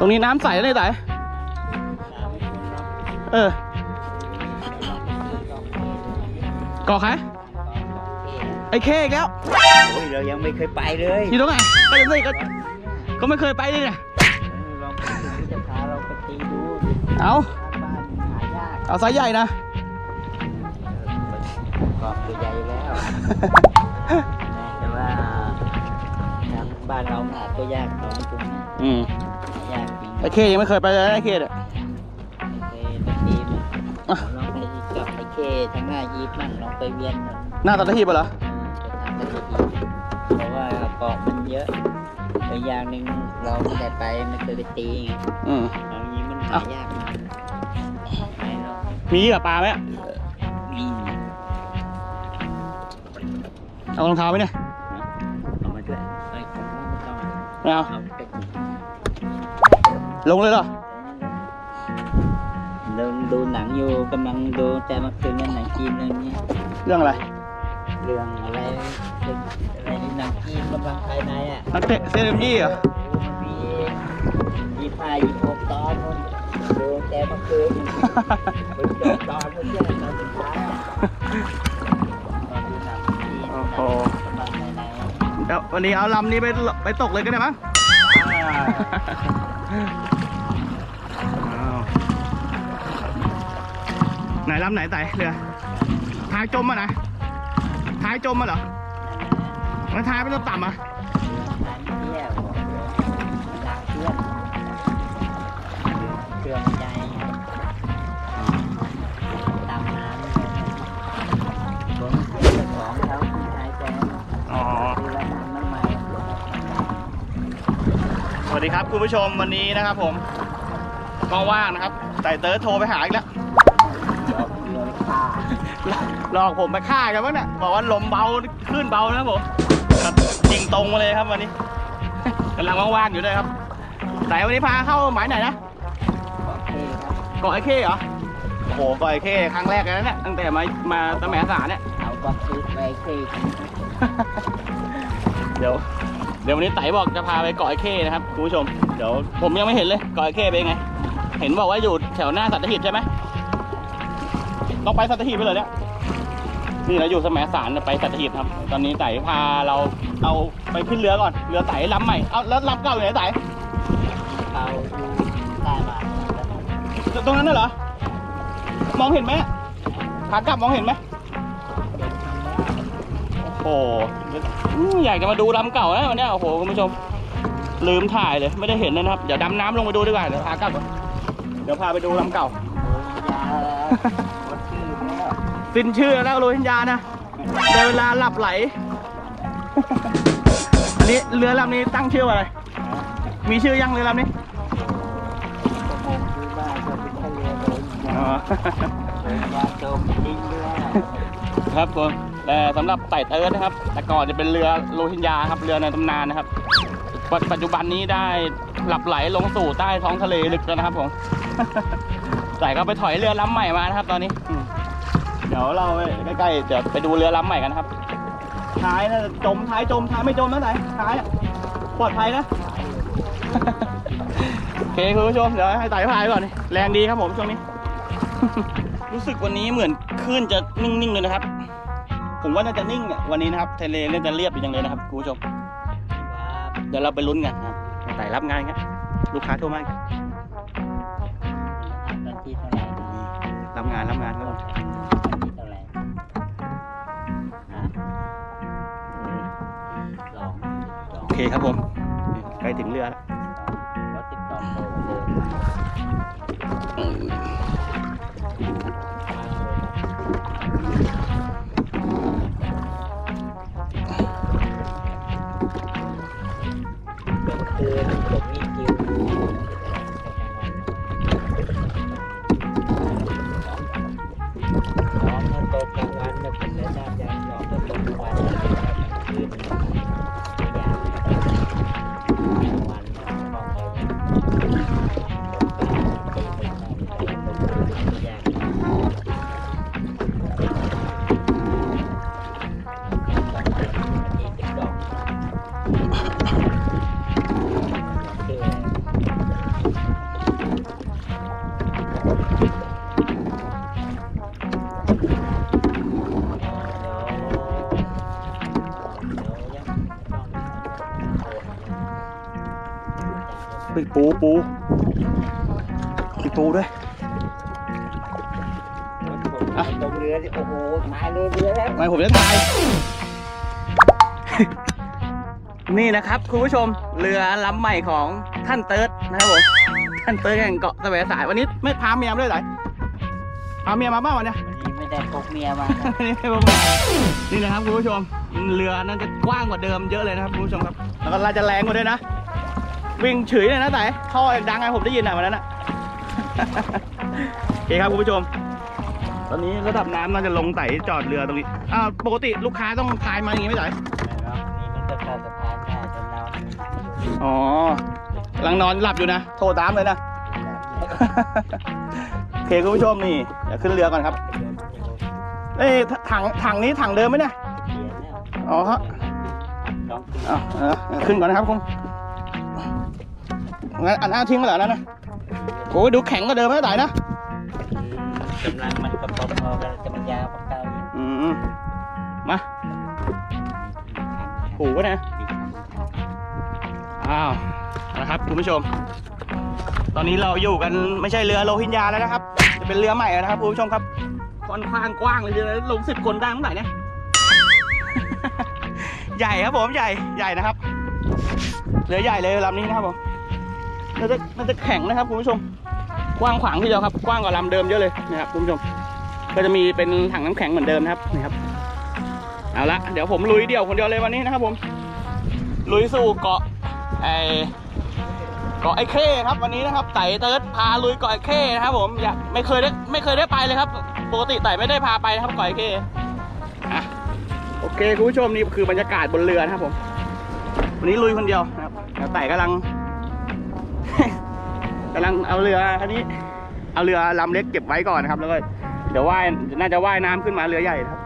ตรงนี้น้ำใสเลยไต่เออก่อใครไอ้เคอีกแล้ว โอ้ยเรายังไม่เคยไปเลยอยู่ตรงไหนก็ยังไม่ก็ก็ไม่เคยไปเลยเนี่ยลองไปดูจะพาเราไปตีดูเอาบ้านหายากเอาไซส์ใหญ่นะกอบตัวใหญ่แล้วแต่ว่าทางบ้านเราหาตัวยากน้องตรงนี้อืมหายากจริง ไอ้เคยังไม่เคยไปเลยนะไอ้เคเนี่ยไม่เคยไปตีมันอะลองไปกับไอ้เคทางหน้ายีบมั่งลองไปเวียนมันหน้าตาตะทีบเหรอจะทำได้ดีเพราะว่าเกาะมันเยอะอีกอย่างหนึ่งเราไม่ได้ไปไม่เคยไปตีไงอืมเอาอย่างนี้มันหายากมากไม่หรอกมีเหรอปลาไหมมีเอารองเท้าไหมเนี่ยเอามาด้วยเอ้ยผมว่าไม่ต้องไม่เอา เอาไป ลงเลยเหรอเราดูหนังอยู่กำลังดูแต่เมื่อคืนนั้นหนังจีนเรื่องนี้เรื่องอะไรเรื่องอะไรเรื่องอะไรหนังจีนกำลังภายในอะนักเตะเซนยี่เหรอมันมียี่ห้ายี่หกตอนนู่นดูแต่เมื่อคืนไปจบตอนเมื่อกี้ตอนสุดท้ายอะตอนดูหนังจีนโอ้โหกำลังภายในเดี๋ยววันนี้เอาลำนี้ไปไปตกเลยก็ได้มั้งอ้าว ไหนลำไหนไต่เรือท้ายจมอะนะท้ายจมอะเหรอมันท้ายไม่ต้องต่ำอะเครื่อง สวัสดีครับคุณผู้ชมวันนี้นะครับผมว่างๆนะครับไต่เติร์ดโทรไปหาอีกแล้วเรือค่าหลอกผมไปฆ่ากันบ้างเนี่ยบอกว่าลมเบาขึ้นเบานะครับผมครับจริงตรงมาเลยครับวันนี้กำลังว่างๆอยู่ด้วยครับไหนวันนี้พาเข้าหมายไหนนะโอเคครับเกาะไอเข้เหรอโอ้โหเกาะไอเข้ครั้งแรกเลยนะเนี่ยตั้งแต่มามาตะแหมสารเนี่ยเอาบักซีไปเคยเดี๋ยว เดี๋ยววันนี้ไต่บอกจะพาไปเกาะไอเข้นะครับคุณผู้ชม เดี๋ยวผมยังไม่เห็นเลยเกาะไอเข้เป็นไง เห็นบอกว่าอยู่แถวหน้าสัตหีบใช่ไหมต้องไปสัตหีบไปเลยเนี่ยนี่เราอยู่สมสารไปสัตหีบครับ ตอนนี้ไต่พาเราเอาไปขึ้นเรือก่อน เรือไต่ลำใหม่ เอาแล้วลำเก่าอยู่ไหนไต่เอาอยู่ใต้บ้านตรงนั้นน่ะเหรอ มองเห็นไหมขากลับมองเห็นไหม โอ้โหอืมอยากจะมาดูลำเก่านะวันเนี้ยโอ้โหคุณผู้ชมลืมถ่ายเลยไม่ได้เห็นนะครับ เดี๋ยวดำน้ำลงไปดูดีกว่าเดี๋ยวพากลับเดี๋ยวพาไปดูลำเก่าสิ้นชื่อแล้วโรฮิงญานะได้เวลาหลับไหล อันนี้เรือลำนี้ตั้งชื่อว่าอะไร มีชื่อยังเรือลำนี้ประมงคือบ้านก็เป็นทะเลเลยอ๋อยาโจมจริงด้วยครับผม แต่สำหรับไต่เติร์ดนะครับ แต่ก่อนจะเป็นเรือโรฮิงญาครับเรือในตำนานนะครับปัจปัจจุบันนี้ได้หลับไหลลงสู่ใต้ท้องทะเลลึกแล้วนะครับผมแต่ก็ไปถอยเรือลำใหม่มานะครับ ตอนนี้อืมเดี๋ยวเราไปใกล้ๆเดี๋ยวไปดูเรือลำใหม่กันนะครับ ท้ายนะจมท้ายจมท้ายไม่จมนะไหนท้ายอะปลอดภัยนะโอเคคุณผู้ชมเดี๋ยวให้ไต่พายก่อนนี่แรงดีครับผมช่วงนี้ รู้สึกวันนี้เหมือนคลื่นจะนิ่งๆเลยนะครับ ผมว่าน่าจะนิ่งเนี่ยวันนี้นะครับทะเลเล่นจะเรียบอยู่ยังเลยนะครับคุณผู้ชมเดี๋ยวเราไปลุ้นกันนะครับไต่รับงานครับลูกค้าโทรมาครับตอนที่เท่าไหร่รับงานรับงานครับผมตอนที่เท่าไหร่ฮะสองสองโอเคครับผมนี่ใกล้ถึงเรือแล้ว ปูปูมีปูด้วยอะตรงเรือนี่โอ้โหมาเลยเรือแล้วทำไมผมจะตาย นี่นะครับคุณผู้ชมเรือลำใหม่ของท่านเติร์ดนะครับผมท่านเติร์ดแห่งเกาะแสวสายวันนี้ไม่พาเมียมาด้วยเหรอพาเมียมาบ้างวันเนี้ยวันนี้ไม่ได้พกเมียมานะนี่ไม่บอกนี่นะครับคุณผู้ชมเรือนั้นจะกว้างกว่าเดิมเยอะเลยนะครับคุณผู้ชมครับ แล้วก็น่าจะแรงกว่าด้วยนะ วิ่งเฉยเลยนะแต่ท่อยังดังไงผมได้ยินอะวันนั้นอะโอเคครับคุณผู้ชม ตอนนี้ระดับน้ำน่าจะลงไต่จอดเรือตรงนี้อ่าปกติลูกค้าต้องพายมาอย่างงี้ไหมไต่นี่มันก็เข้าสะพานได้จนเรานี่หนักอยู่อ๋อกำลังนอนหลับอยู่นะ โทรตามเลยนะ โอเคคุณผู้ชมนี่ เดี๋ยวขึ้นเรือก่อนครับ เอ้ยถังถังนี้ถังเดิมไหมเนี่ย อ๋อฮะลองอะเออขึ้นก่อนนะครับคุณ งั้นอันอ้าทิ้งมาแล้วนะนะโอ้ยดูแข็งกว่าเดิมไม่ได้นะกำลังมันก็พอๆกันจะมันยาวกว่าเก่าอีกอืมมาผูกไว้นะอ้าวนะครับคุณผู้ชม ตอนนี้เราอยู่กันไม่ใช่เรือโลหินยาแล้วนะครับ จะเป็นเรือใหม่แล้วนะครับคุณผู้ชมครับค่อนข้างกว้างเลยทีเดียวลงสิบคนได้เมื่อไหร่เนี่ยใหญ่ครับผมใหญ่ใหญ่นะครับเรือใหญ่เลยลำนี้นะครับผม น่าจะน่าจะแข็งนะครับคุณผู้ชม กว้างขวางทีเดียวครับ กว้างกว่าลำเดิมเยอะเลยนะครับคุณผู้ชม ก็จะมีเป็นถังน้ำแข็งเหมือนเดิมนะครับนี่ครับ เอาละเดี๋ยวผมลุยเดี่ยวคนเดียวเลยวันนี้นะครับ ผม ลุยสู่เกาะไอเกาะไอเข้ครับวันนี้นะครับไต่เติร์ดพาลุยเกาะไอเข้นะครับ ผมอย่าไม่เคยได้ไม่เคยได้ไปเลยครับ ปกติไต่ไม่ได้พาไปนะครับเกาะไอเข้อะโอเคคุณผู้ชมนี่คือบรรยากาศบนเรือนะครับผม วันนี้ลุยคนเดียวนะครับไต่กำลัง กำลังเอาเรือคันนี้ เอาเรือลำเล็กเก็บไว้ก่อนนะครับ แล้วก็เดี๋ยวว่ายน่าจะว่ายน้ำขึ้นมาเรือใหญ่นะครับ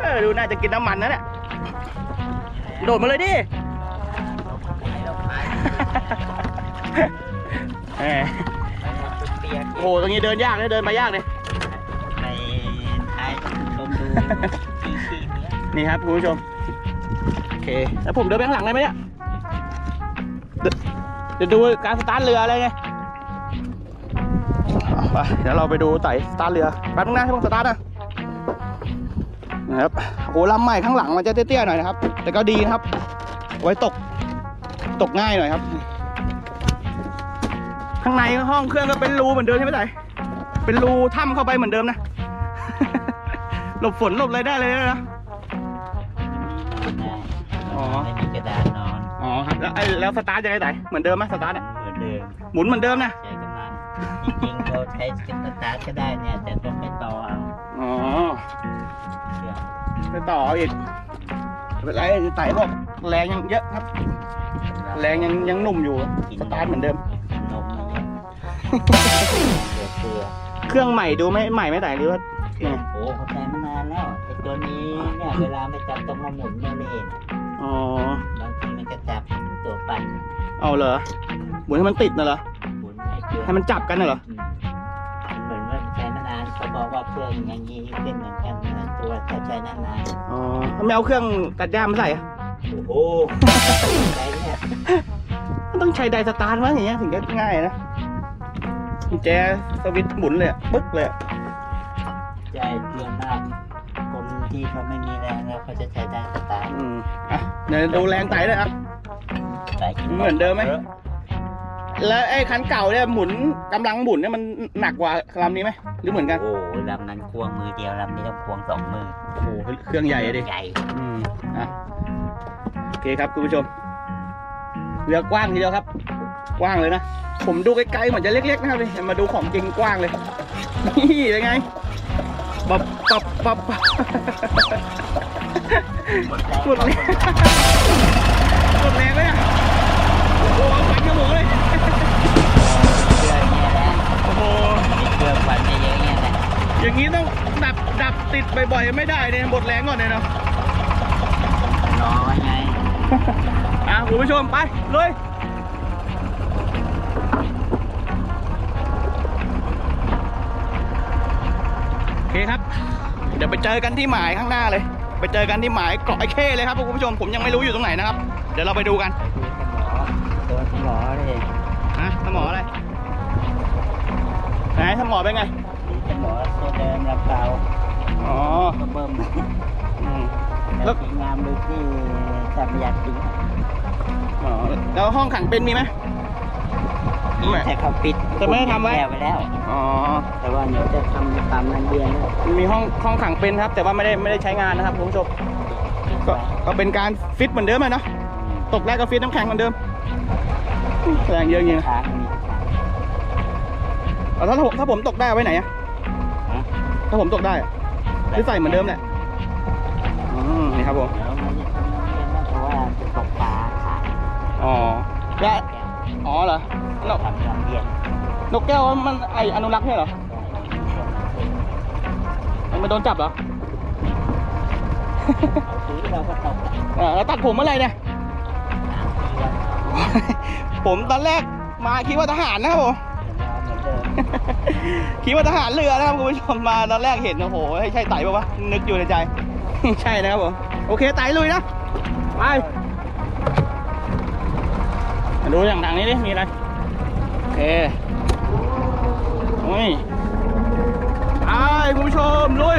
เออดูน่าจะกินน้ำมันนะเนี่ยโดดมาเลยดิโอ้โหตรงนี้เดินยากเลยเดินไปยากเลย นี่ครับคุณผู้ชม โอเค แล้วผมเดินไปข้างหลังได้ไหมเนี่ยเดี๋ยวดูการสตาร์ทเรืออะไรไงไปเดี๋ยวเราไปดูไต่สตาร์ทเรือแป๊บนึงนะให้ผมสตาร์ทนะนะครับโอ้ลำใหม่ข้างหลังมันจะเตี้ยๆหน่อยนะครับ แต่ก็ดีนะครับ ไว้ตกตกง่ายหน่อยครับ ข้างในห้องเครื่องก็เป็นรูเหมือนเดิมใช่ไหมไต่เป็นรูถ้ำเข้าไปเหมือนเดิมนะ หลบฝนหลบอะไรได้เลยนะ อ๋อ ไม่มีกระดานนอนอ๋อครับแล้วไอ้แล้วสตาร์ทยังไงไต่เหมือนเดิมไหมสตาร์ทเนี่ยเหมือนเดิมหมุนเหมือนเดิมนะ ใช้กำลังจริงๆเราใช้สตาร์ทก็ได้เนี่ย แต่ต้องไปต่อเอาอ๋อ เครื่องไปต่ออีกไม่เป็นไรไต่บอกแรงยังเยอะครับ แรงยังยังหนุ่มอยู่ สตาร์ทเหมือนเดิมนมมาเยอะเกลือเกลือเครื่องใหม่ดูไม่ใหม่ไม่ไต่หรือว่ายังไง โอ้เขาใช้มานาน แล้วไอ้ตัวนี้เนี่ยเวลาไปจับตรงมาหมุนมาเล่นอ๋อ บางทีมันจะจับตัวปั่นเอาเหรอหมุนให้มันติดน่ะเหรอ หมุนไอ้เครื่องให้มันจับกันน่ะเหรอมเหมือนว่าใช้มานานเขาบอกว่าเครื่องอย่างนี้เป็นเหมือนกันนะตัวถ้าใช้นานอ๋อทำไมเอาเครื่องตัดหญ้ามาใส่อะๆโอ้โหอะไรเนี่ยมันต้องใช้ไดสตาร์ทมั้งอย่างเงี้ยถึงจะง่ายนะกุญแจสวิตช์หมุนเลยอะปึ๊กเลยอะใจเพื่อนมาก คนที่เขาไม่มีแรงแล้วเขาจะใช้ได้สตาร์ทอืมอะเดี๋ยวดูแรงไต่เลยอะใส่กิเหมือนเดิมไหมแล้วไอ้คันเก่าเนี่ยหมุนกำลังหมุนเนี่ยมันหนักกว่าลำนี้ไหมหรือเหมือนกันโอ้โหลำนั้นควงมือเดียวลำนี้ต้องควงสองมือโอ้โหเครื่องใหญ่อะดิ ใหญ่อืมอะโอเคครับคุณผู้ชมเรือกว้างทีเดียวครับ กว้างเลยนะ ผมดูไกลๆเหมือนจะเล็กๆนะครับนี่มาดูของจริงกว้างเลย นี่เป็นไง ปับปับปับปับหมดแรงหมดแรงหมดแรงเลยอะโอ้โหฟันกระโหมเลยเครื่องเนี่ยแหละโอ้โหมีเครื่องควันเยอะๆเนี่ยแหละอย่างนี้ต้องดับดับติดบ่อยๆไม่ได้เนี่ยหมดแรงก่อนเลยเนาะรอไว้ไงอะคุณผู้ชมไปเลย คครับ เดี๋ยวไปเจอกันที่หมายข้างหน้าเลย ไปเจอกันที่หมายเกาะไอเข้เลยครับคุณผู้ชมผมยังไม่รู้อยู่ตรงไหนนะครับ เดี๋ยวเราไปดูกันตัวหมอเลยฮะสมออะไรไหนสมอเป็นไงนี่หมอตัวเดิมลำเปล่าอ๋อก็เบิ่มอืมแล้แล้ววสีงามดูที่สัมยาติงอ๋อแล้วห้องขังเป็นมีไหม ไม่แต่เขาปิดแต่ไม่ได้ทำไว้ แก้ไปแล้ว อ๋อ แต่ว่าเดี๋ยวจะทำตามนันเดียนแล้วมีห้องห้องขังเป็นครับ แต่ว่าไม่ได้ไม่ได้ใช้งานนะครับคุณผู้ชมก็ก็เป็นการฟิตเหมือนเดิมอะเนาะตกแรกก็ฟิตน้ำแข็งเหมือนเดิมแรงเยอะจริงๆนะทางมีเอาถ้าผมถ้าผมตกได้เอาไว้ไหนอะทางถ้าผมตกได้อะหรือใส่เหมือนเดิมแหละอืมนี่ครับผมเดี๋ยวมันจะทำนันเดียนแล้วเพราะว่าจะตกปลาขายอ๋อและอ๋อเหรอ นกทำนันเดียนนกแก้วมันไออนุรักษ์เนี่ยเหรอ มันมาโดนจับเหรอ เอาซื้อเราก็ตกอะเออแล้วตัดผมเมื่อไหรเนี่ยสามสี่วันผมตอนแรกมาคิดว่าทหารนะครับผมเดี๋ยวรอเหมือนเดิมคิดว่าทหารเรือนะครับคุณผู้ชมมาตอนแรกเห็นโอ้โหใช่ไต่ปะวะนึกอยู่ในใจ ใช่นะครับผมโอเคไต่ลุยนะไปมาดูอย่างทางนี้ดิมีอะไรโอ เคโอ้ยไปคุณผู้ชม ลุย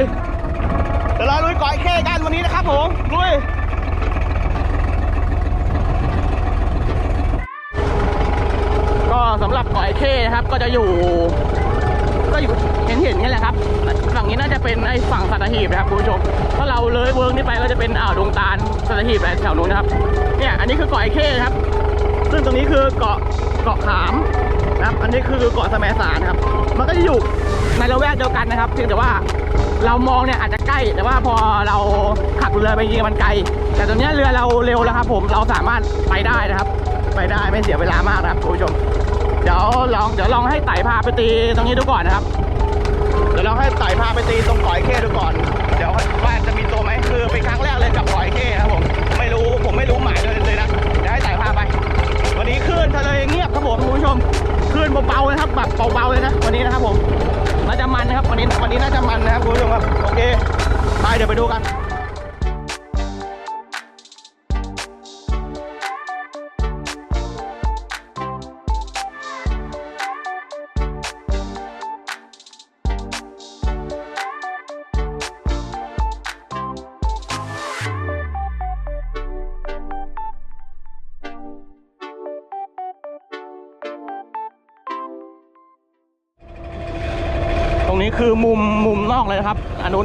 เดี๋ยวเราลุยก่อยแค่กันวันนี้นะครับผม ลุยก็สำหรับเกาะไอเข้นะครับก็จะอยู่ ก็อยู่เห็นเห็นๆกันแหละครับ ฝั่งนี้น่าจะเป็นไอ้ฝั่งสัตหีบนะครับคุณผู้ชมถ้าเราเลยเวิร์กนี้ไปก็จะเป็นอ่าวดงตาลสัตหีบอะไรแถวนู้นนะครับเนี่ยอันนี้คือเกาะไอเข้นะครับ ซึ่งตรงนี้คือเกาะเกาะขามนะครับ อันนี้คือเกาะแสมสารครับ มันก็จะอยู่ในละแวกเดียวกันนะครับเพียงแต่ว่าเรามองเนี่ยอาจจะใกล้ แต่ว่าพอเราขับเรือไปยิงมันไกล แต่ตรงเนี้เรือเราเร็วแล้วครับ ผมเราสามารถไปได้นะครับ ไปได้ไม่เสียเวลามากนะครับคุณผู้ชม เดี๋ยวลองเดี๋ยวลองให้ไต่พาไปตีตรงนี้ดูก่อนนะครับ เดี๋ยวลองให้ไต่พาไปตีตรงก่อยเข้ดูก่อน เดี๋ยวว่าจะมีตัวไหมคือเป็นครั้งแรกเลยกับก่อยเข้ครับผมไม่รู้ผมไม่รู้หมายเลยนะ นทะเลเงียบครับผมคุณผู้ชมคลื่นเบาๆนะครับแบบเบาๆเลยนะวันนี้นะครับผมน่าจะมันนะครับวันนี้วันนี้น่าจะมันนะครับคุณผู้ชมครับโอเคไปเดี๋ยวไปดูกัน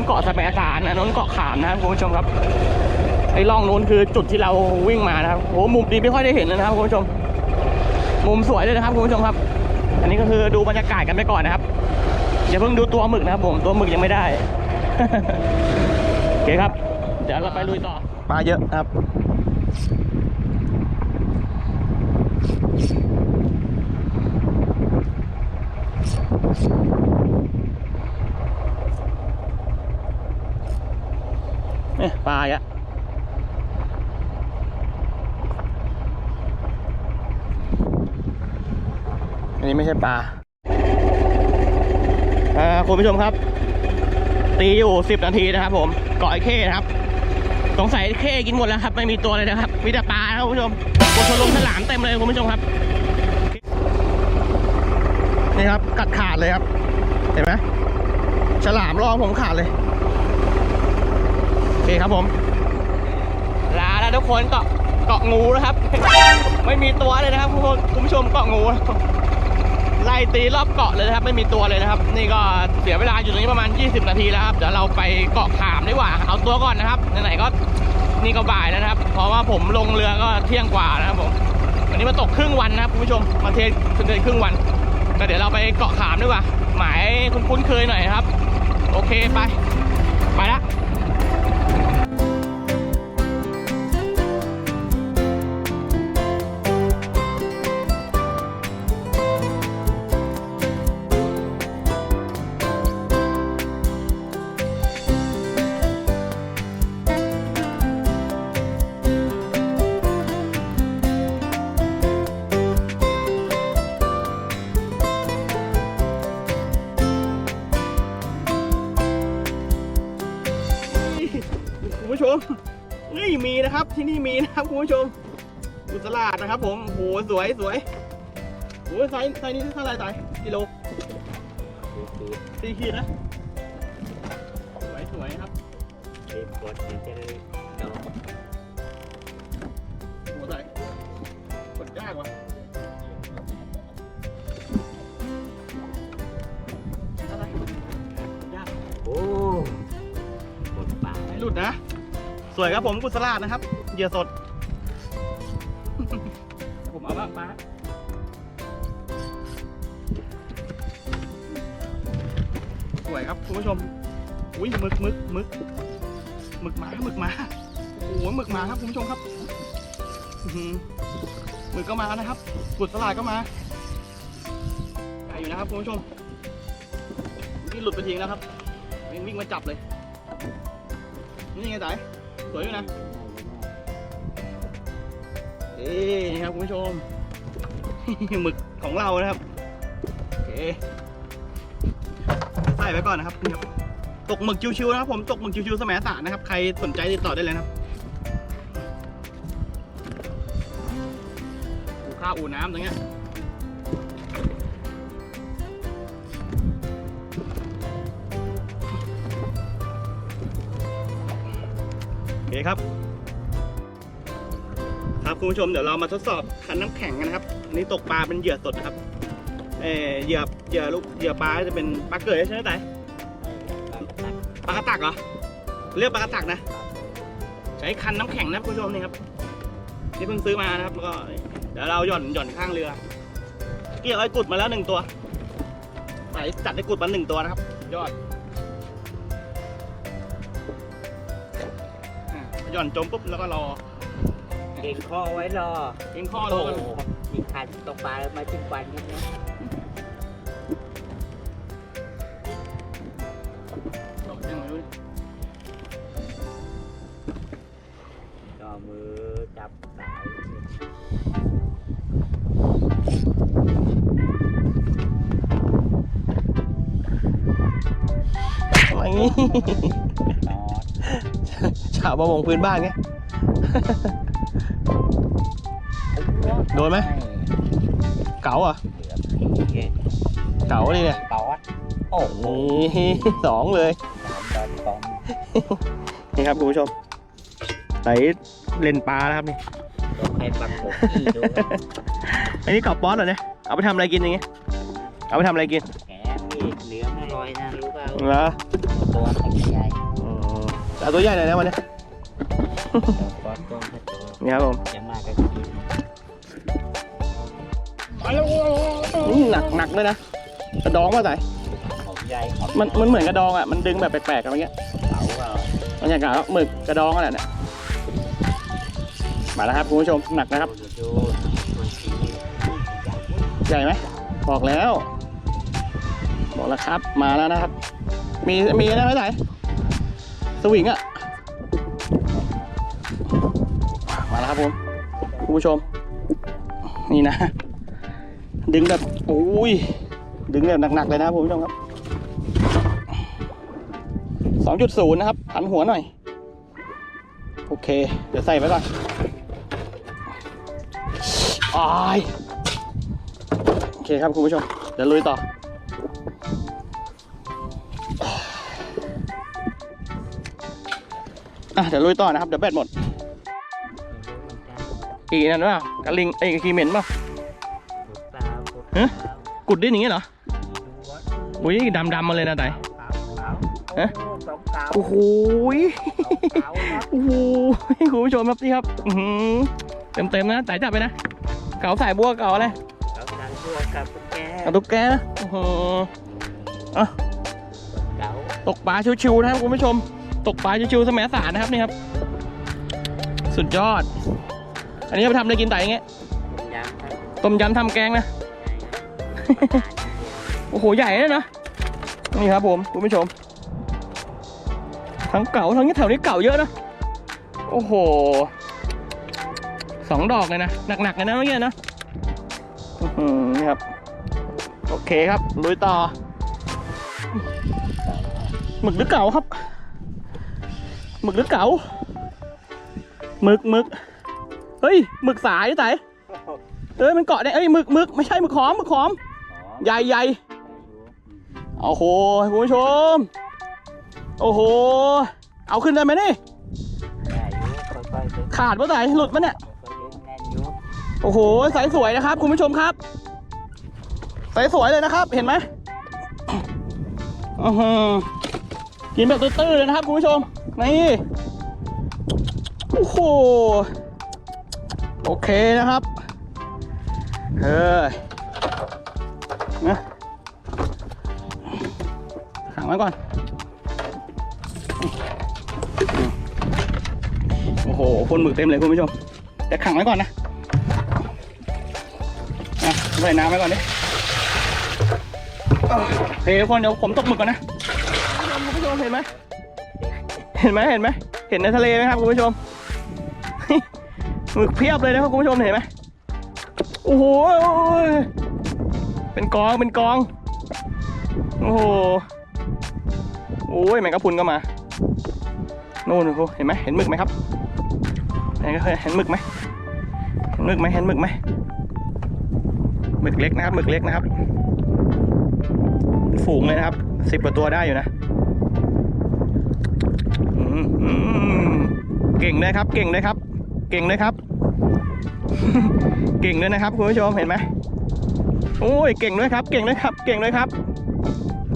เกาะสะแปสารอันนู้นเกาะขามนะครับคุณผู้ชมครับไอ้ร่องนู้นคือจุดที่เราวิ่งมานะครับโอ้มุมนี้ไม่ค่อยได้เห็นเลยนะครับคุณผู้ชม มุมสวยเลยนะครับคุณผู้ชมครับ อันนี้ก็คือดูบรรยากาศกันไปก่อนนะครับอย่าเพิ่งดูตัวหมึกนะครับผมตัวหมึกยังไม่ได้โอเคครับ เดี๋ยวเราไปลุยต่อปลาเยอะครับ เนี่ย ปลาอะอันนี้ไม่ใช่ปลาคุณผู้ชมครับ ตีอยู่สิบนาทีนะครับผมเกาะไอ้เข้นะครับสงสัยเข้กินหมดแล้วครับ ไม่มีตัวเลยนะครับ มีแต่ปลาครับคุณผู้ชมกดชลงฉลามเต็มเลยคุณผู้ชมครับ นี่ครับกัดขาดเลยครับ เห็นไหมฉลามรองผมขาดเลย เคครับผม ลาแล้วทุกคนเกาะเกาะงูนะครับ ไม่มีตัวเลยนะครับคุณผู้ชมเกาะงู ไล่ตีรอบเกาะเลยนะครับ ไม่มีตัวเลยนะครับ นี่ก็เสียเวลาอยู่ตรงนี้ประมาณ 20 นาทีแล้วครับเดี๋ยวเราไปเกาะขามดีกว่า เอาตัวก่อนนะครับไหนๆก็นี่ก็บ่ายแล้วนะครับ เพราะว่าผมลงเรือก็เที่ยงกว่านะครับผมวันนี้มาตกครึ่งวันนะครับคุณผู้ชมมาเทเทครึ่งวันก็เดี๋ยวเราไปเกาะขามดีกว่าหมายคุ้นๆเคยหน่อยครับ โอเคไป ไปละ ที่นี่มีนะครับคุณผู้ชมกุสลาดนะครับ ผมโหสวยสวยโหไซส์ไซส์นี้เท่าไหร่ไต่กิโลดีสี่ขีดนะสวยสวยครับดีกดมันจะได้โตโหไต่กดยากว่ะอะไรกดยากโอ้กดปากไม่หลุดนะ สวยครับผมกุศลาดนะครับ เหยื่อสด ผมเอาบ้างมาสวยครับคุณผู้ชม อุ้ยหมึกหมึกหมึกหมึกหมาหมึกหมาโอ้โหหมึกหมาครับคุณผู้ชมครับหมึกก็มานะครับกุศลาดก็มาอยู่นะครับคุณผู้ชมนี่หลุดไปทิ้งแล้วครับวิ่งมิงมาจับเลย นี่ไงไต่สวยอยู่นะ เอ๊นี่ครับคุณผู้ชมหมึกของเรานะครับโอเคใส่ไว้ก่อนนะครับนี่ครับตกหมึกชิวๆนะครับผมตกหมึกชิวๆสมัยสารนะครับ ใครสนใจติดต่อได้เลยนะครับข้าวอูน้ำตรงเนี้ยโอเคครับ ครับคุณผู้ชมเดี๋ยวเรามาทดสอบคันน้ำแข็งกันนะครับอันนี้ตกปลาเป็นเหยื่อสดนะครับเออเหยื่อเหยื่อลูกเหยื่อปลาจะเป็นปลาเกยใช่ไหมไต่ปลากระตักเหรอเรียกปลากระตักนะ ใช้คันน้ำแข็งนะคุณผู้ชมนี่ครับนี่เพิ่งซื้อมานะครับแล้วก็เดี๋ยวเราหย่อนหย่อนข้างเรือ เกี่ยวไอ้กุดมาแล้วหนึ่งตัวไต่จัดไอ้กุดมาหนึ่งตัวนะครับ ยอดอะหย่อนจมปุ๊บแล้วก็รอ เก่งข้อไว้รอเองข้อโอ้รอโหมีคันตกปลามาชิ้นวันนี้นะยังไม่รู้ก็มือจับสายไม่นอนชาวประมงพื้นบ้านไง โดนไหมเก๋าอะเหลือพี่เองเก๋าดิเนี่ยตอดโอ้โหนี่สองเลยสามตอนสองนี่ครับคุณผู้ชมไหนเลนปลาแล้วครับนี่ตัวใครปักโขกี้ดูนะอันนี้กรอบป๊อตเหรอเนี่ยเอาไปทำอะไรกินอย่างเงี้ยเอาไปทำอะไรกินแหมมีเหลือไม่ลอยนะรู้เปล่าเหรอตัวขยายอืมเอาตัวใหญ่หน่อยนะวันนี้ตัวตัวตัวตัวนี่ครับผม จะมากันกินนี่หนักหนักเลยนะ กระดองมาใส่ของใหญ่ของมันมันเหมือนกระดองอะ มันดึงแบบแปลกๆอะไรเงี้ยเก๋าเรามันอย่างกับหมึกกระดองอะไรเนี่ยมาแล้วครับคุณผู้ชมหนักนะครับ ดูดูตัวสีใหญ่ใหญ่ไหมบอกแล้ว บอกแล้วครับ มาแล้วนะครับ มีมีนะไหมไหนสวิงอะมาแล้วครับผมคุณผู้ชม นี่นะ ดึงแบบโอ้ยดึงแบบหนักๆเลยนะครับคุณผู้ชมครับสองจุดศูนย์นะครับหันหัวหน่อย โอเค เดี๋ยวใส่ไว้ก่อนอายโอเคครับคุณผู้ชม เดี๋ยวลุยต่อ อะ เดี๋ยวลุยต่อนะครับ เดี๋ยวแบตหมดกี่นั่นวะกระลิงเอ้ยกี่เหม็นป่ะ ฮะกุดดิ้นอย่างงี้เหรออุ้ยดำดำๆมาเลยนะไต่ฮะสองเก๋าโอ้โหยเก๋าครับโอ้โหคุณผู้ชมครับนี่ครับอื้อหือเต็มๆนะไต่จับไปนะเก๋าสายบัวเก๋าอะไรเก๋าดังบัวกับแกเอาตุ๊กแกนะโอ้โหเก๋าตกปลาชิวๆนะครับคุณผู้ชม ตกปลาชิวๆสมัยสารนะครับนี่ครับ สุดยอด อันนี้เอาไปทำอะไรกินไต่อย่างเงี้ยผมยำครับต้มยำทำแกงนะ โอ้โห ใหญ่เลยนะ นี่ครับผมคุณผู้ชม ทั้งเก่าทั้งนี้แถวนี้เก่าเยอะนะ โอ้โห สองดอกเลยนะ หนักๆเลยนะเมื่อกี้นะอื้อหือนี่ครับ โอเคครับ ลุยต่อ หมึกหรือเก๋าครับ หมึกหรือเก๋าหมึกหมึกเฮ้ย หมึกสายไต่เอ้ย มันเกาะได้เอ้ย หมึกหมึกไม่ใช่หมึกหอมหมึกหอม ใหญ่ใหญ่โอ้โหคุณผู้ชม โอ้โห เอาขึ้นได้ไหมนี่ได้อยู่ค่อยๆดึงขาดปะไต่หลุดปะเนี่ยโอ้โหสายสวยนะครับ คุณผู้ชมครับสายสวยเลยนะครับเห็นไหมอือหือกินแบบตื้อๆเลยนะครับคุณผู้ชมนี่โอ้โหโอเคนะครับเฮ้ย นะขังไว้ก่อน โอ้โหพ่นหมึกเต็มเลยคุณผู้ชม แต่ขังไว้ก่อนนะใส่น้ำไว้ก่อนดิโอเคทุกคนเดี๋ยวผมตกหมึกก่อนนะคุณผู้ชมเห็นไหมเห็นไหมเห็นไหมเห็นในทะเลไหมครับคุณผู้ชมหมึกเพียบเลยนะครับคุณผู้ชมเห็นไหมโอ้โห เป็นกองเป็นกอง โอ้โหโอ้ยแมงกะพรุนก็มานู่นเห็นไหมเห็นหมึกไหมครับเห็นเห็นหมึกไหมเห็นหมึกไหมเห็นหมึกไหมหมึกเล็กนะครับหมึกเล็กนะครับ ฝูงเลยนะครับสิบกว่าตัวได้อยู่นะเก่งเลยครับ เก่งเลยครับ เก่งเลยครับ เก่งเลยนะครับคุณผู้ชมเห็นไหม โอ้ยเก่งด้วยครับ เก่งด้วยครับ เก่งด้วยครับ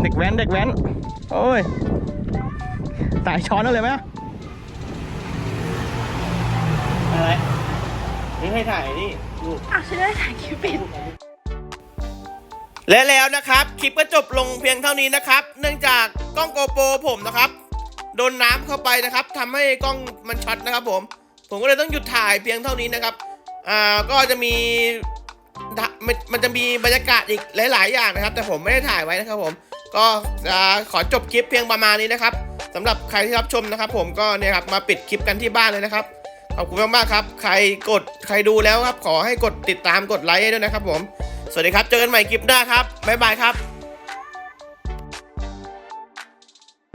เด็กแว้นเด็กแว้น โอ้ยสายช้อนเอาเลยไหมอะไรนี่ให้ถ่ายนี่อ้าวฉันได้ถ่ายคลิปเป็น และแล้วนะครับ คลิปก็จบลงเพียงเท่านี้นะครับ เนื่องจากกล้องโกโปรผมนะครับโดนน้ำเข้าไปนะครับทำให้กล้องมันช็อตนะครับผม ผมก็เลยต้องหยุดถ่ายเพียงเท่านี้นะครับ อ่า ก็จะมีดะ มันมันจะมีบรรยากาศอีกหลาย ๆ อย่างนะครับ แต่ผมไม่ได้ถ่ายไว้นะครับผม ก็จะขอจบคลิปเพียงประมาณนี้นะครับสำหรับใครที่รับชมนะครับ ผมก็เนี่ยครับมาปิดคลิปกันที่บ้านเลยนะครับขอบคุณมากๆครับ ใครกดใครดูแล้วครับ ขอให้กดติดตามกดไลค์ด้วยนะครับผม สวัสดีครับ เจอกันใหม่คลิปหน้าครับ บ๊ายบายครับ